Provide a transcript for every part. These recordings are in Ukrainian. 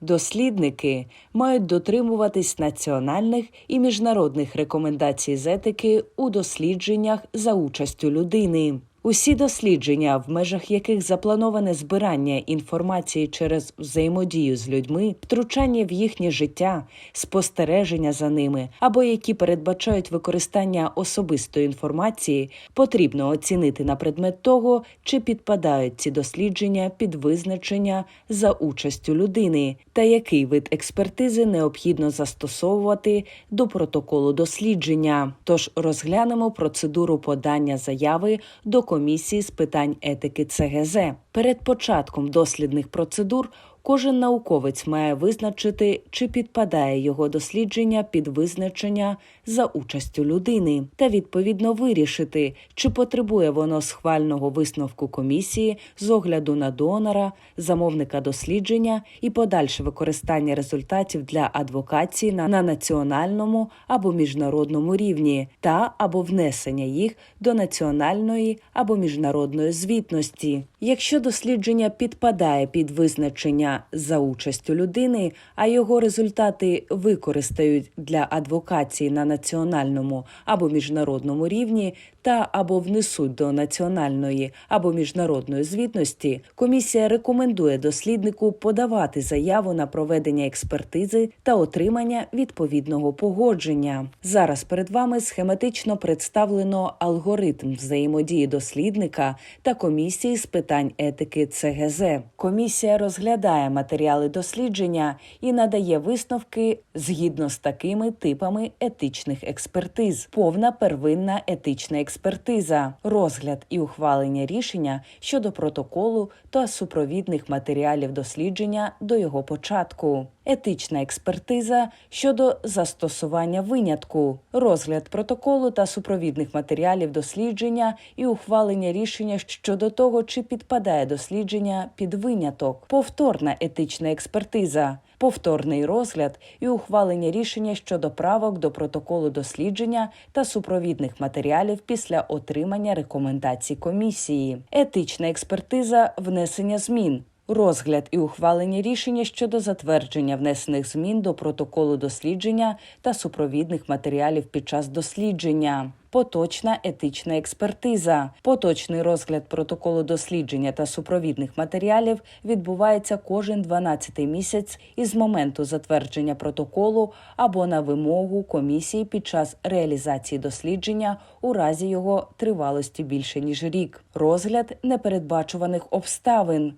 Дослідники мають дотримуватись національних і міжнародних рекомендацій з етики у дослідженнях за участю людини. Усі дослідження, в межах яких заплановане збирання інформації через взаємодію з людьми, втручання в їхнє життя, спостереження за ними або які передбачають використання особистої інформації, потрібно оцінити на предмет того, чи підпадають ці дослідження під визначення за участю людини, та який вид експертизи необхідно застосовувати до протоколу дослідження. Тож розглянемо процедуру подання заяви до комісії з питань етики ЦГЗ. Перед початком дослідних процедур кожен науковець має визначити, чи підпадає його дослідження під визначення за участю людини, та відповідно вирішити, чи потребує воно схвального висновку комісії з огляду на донора, замовника дослідження і подальше використання результатів для адвокації на, на національному або міжнародному рівні, та або внесення їх до національної або міжнародної звітності. Якщо дослідження підпадає під визначення за участю людини, а його результати використають для адвокації на національному або міжнародному рівні та або внесуть до національної або міжнародної звітності, комісія рекомендує досліднику подавати заяву на проведення експертизи та отримання відповідного погодження. Зараз перед вами схематично представлено алгоритм взаємодії дослідника та комісії з питань етики ЦГЗ. Комісія розглядає матеріали дослідження і надає висновки згідно з такими типами етичних експертиз: повна первинна етична експертиза, розгляд і ухвалення рішення щодо протоколу та супровідних матеріалів дослідження до його початку. Етична експертиза щодо застосування винятку, розгляд протоколу та супровідних матеріалів дослідження і ухвалення рішення щодо того, чи підпадає дослідження під виняток, повторна етична експертиза, повторний розгляд і ухвалення рішення щодо правок до протоколу дослідження та супровідних матеріалів після отримання рекомендацій комісії, етична експертиза внесення змін. Розгляд і ухвалення рішення щодо затвердження внесених змін до протоколу дослідження та супровідних матеріалів під час дослідження. Поточна етична експертиза. Поточний розгляд протоколу дослідження та супровідних матеріалів відбувається кожен 12-й місяць із моменту затвердження протоколу або на вимогу комісії під час реалізації дослідження у разі його тривалості більше ніж рік. Розгляд непередбачуваних обставин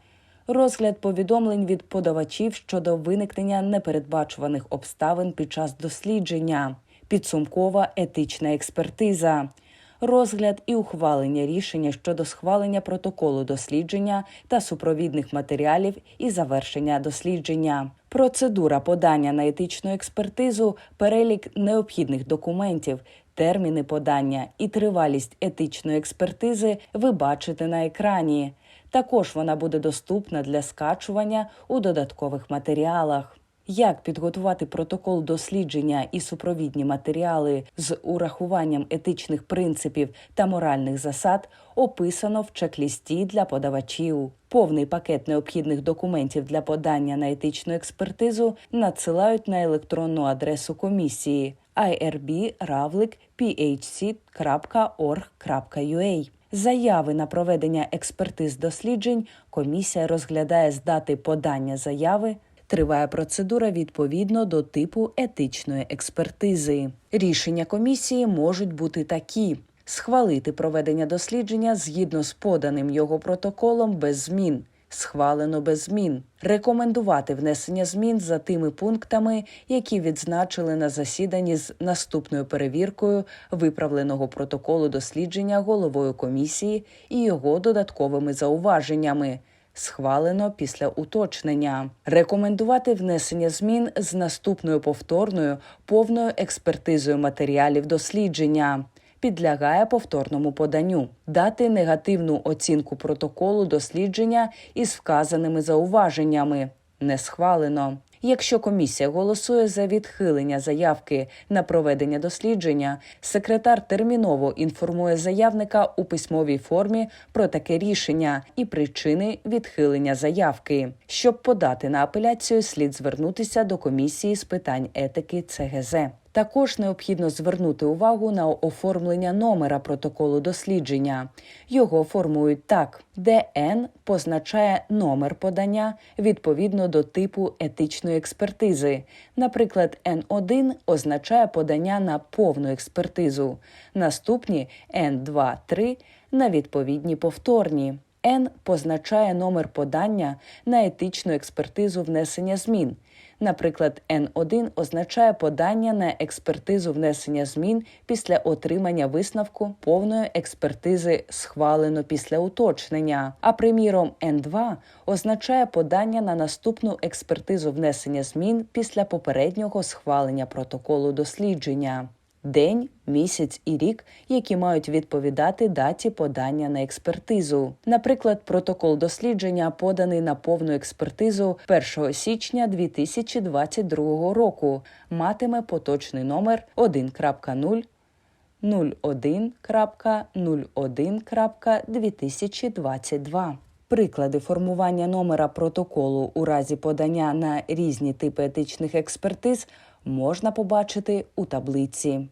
розгляд повідомлень від подавачів щодо виникнення непередбачуваних обставин під час дослідження, підсумкова етична експертиза. Розгляд і ухвалення рішення щодо схвалення протоколу дослідження та супровідних матеріалів і завершення дослідження, процедура подання на етичну експертизу, перелік необхідних документів, терміни подання і тривалість етичної експертизи ви бачите на екрані. Також вона буде доступна для скачування у додаткових матеріалах. Як підготувати протокол дослідження і супровідні матеріали з урахуванням етичних принципів та моральних засад описано в чек-лісті для подавачів. Повний пакет необхідних документів для подання на етичну експертизу надсилають на електронну адресу комісії irb.phc.org.ua. Заяви на проведення експертиз досліджень комісія розглядає з дати подання заяви. Триває процедура відповідно до типу етичної експертизи. Рішення комісії можуть бути такі: схвалити проведення дослідження згідно з поданим його протоколом без змін. Схвалено без змін, рекомендувати внесення змін за тими пунктами, які відзначили на засіданні з наступною перевіркою виправленого протоколу дослідження головою комісії і його додатковими зауваженнями. Схвалено після уточнення, рекомендувати внесення змін з наступною повторною повною експертизою матеріалів дослідження. Підлягає повторному поданню, дати негативну оцінку протоколу дослідження із вказаними зауваженнями. Не схвалено. Якщо комісія голосує за відхилення заявки на проведення дослідження, секретар терміново інформує заявника у письмовій формі про таке рішення і причини відхилення заявки. Щоб подати на апеляцію, слід звернутися до комісії з питань етики ЦГЗ. Також необхідно звернути увагу на оформлення номера протоколу дослідження. Його формують так: ДН позначає номер подання відповідно до типу етичної експертизи. Наприклад, Н1 означає подання на повну експертизу. Наступні Н2, 3 на відповідні повторні. Н позначає номер подання на етичну експертизу внесення змін. Наприклад, Н1 означає подання на експертизу внесення змін після отримання висновку повної експертизи схвалено після уточнення. А приміром, Н2 означає подання на наступну експертизу внесення змін після попереднього схвалення протоколу дослідження. День, місяць і рік, які мають відповідати даті подання на експертизу. Наприклад, протокол дослідження поданий на повну експертизу 1 січня 2022 року, матиме поточний номер 1.0 01.01.2022. Приклади формування номера протоколу у разі подання на різні типи етичних експертиз можна побачити у таблиці.